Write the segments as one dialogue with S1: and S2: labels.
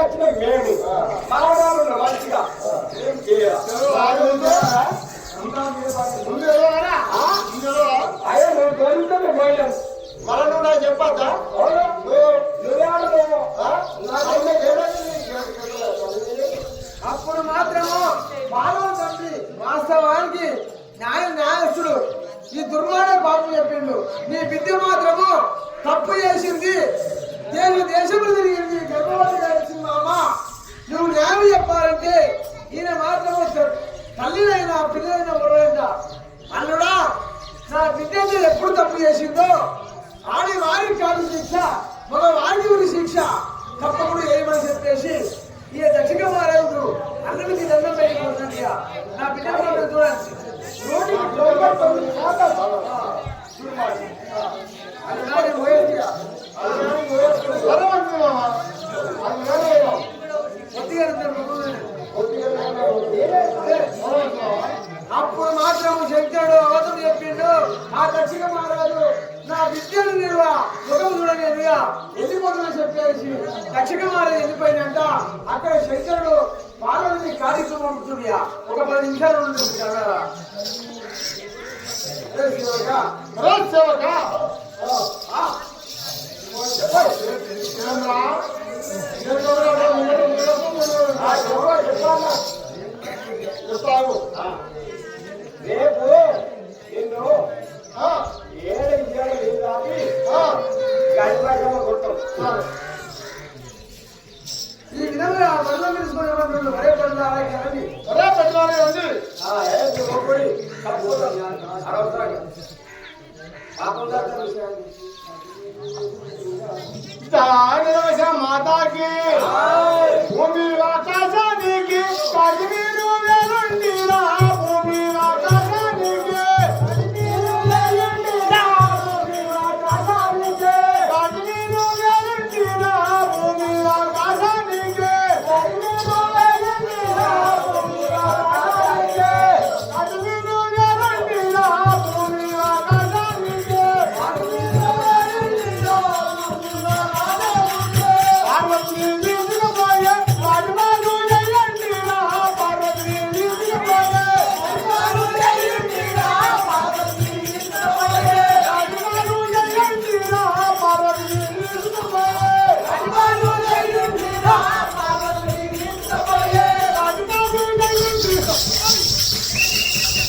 S1: వచ్చిన మేము మానవాళ్ళు మంచిగా ఏం అయ్యా నువ్వు మేము పోయలేము
S2: మళ్ళా నువ్వు నాకు చెప్పద్దా
S3: అప్పుడు మాత్రము మానవ తండ్రి వాస్తవానికి న్యాయ న్యాయస్తుడు ఈ దుర్మార్గ పాపం చెప్పిండు. నీ విద్య మాత్రము తప్పు చేసింది. నేను దేశములు తిరిగింది? గర్భవతి కలిసింది మామ నువ్వు న్యాయం చెప్పాలంటే ఈయన మాత్రము త- తల్లినైనా పిల్లలైనా ఎవరైనా అల్లుడా నా విద్యార్థులు ఎప్పుడు తప్పు చేసిందో ఆడి వారికి కాదు శిక్ష మన వారికి ఉరి శిక్ష తప్పకుండా మాత్రం అవతలు చెప్పిండు ఆ దక్షిణ మహారాజు నా విద్యను నిర్వ ముఖం చూడలేదుగా వెళ్ళిపోతున్నా చెప్పేసి దక్షిణ మహారాజు వెళ్ళిపోయినంట అక్కడ శంకరుడు పార్వతి కార్యక్రమం పంపుతుందిగా ఒక పది నిమిషాలు ఉంటుంది కదా సేవక సేవక
S2: మాతాకి. భూమి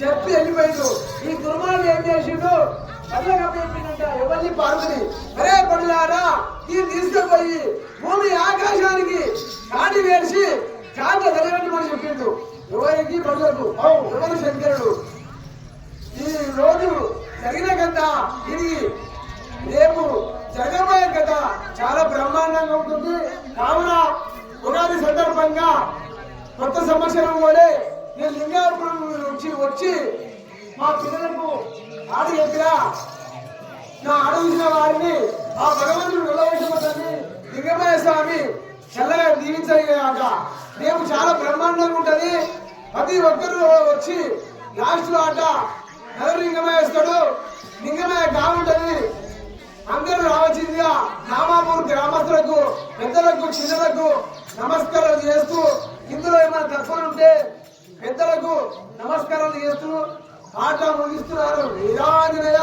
S3: చెప్పి వెళ్ళిపోయిండు ఈ దుర్మార్గం ఏం చేసిండు? పళ్ళగా చెప్పిందంట ఎవరిని పార్వతి అరే పడులారా దీన్ని తీసుకుపోయి భూమి ఆకాశానికి కాటి వేసి కాంత తల్లిదండ్రులు మనం చెప్పిండు. ఎవరికి? పడులకు ఎవరు శంకరుడు? ఈ రోజు జరిగిన కథ ఇది. రేపు జరగబోయే కథ చాలా బ్రహ్మాండంగా ఉంటుంది. కావున ఉగాది సందర్భంగా కొత్త సంవత్సరం కూడా నేను లింగాపురం నుంచి వచ్చి మా పిల్లలకు ఆడ చెప్పిరా నా అడుగుతున్న వారిని ఆ భగవంతుడు వెళ్ళవలసిందని లింగమయ్య స్వామి చల్లగా దీవించగాక మేము చాలా బ్రహ్మాండంగా ఉంటుంది. ప్రతి ఒక్కరూ వచ్చి లాస్ట్లో ఆట ఎవరు లింగమయ్య వస్తాడు. లింగమయ్య కావుంటుంది అందరూ రావచ్చిందిగా నామాపూర్ గ్రామస్తులకు పెద్దలకు చిన్నలకు నమస్కారాలు చేస్తూ ఇందులో ఏమైనా తత్వం ఉంటే పెద్దలకు నమస్కారాలు చేస్తూ ఆట ముగిస్తున్నారు. వీరాంజనేయ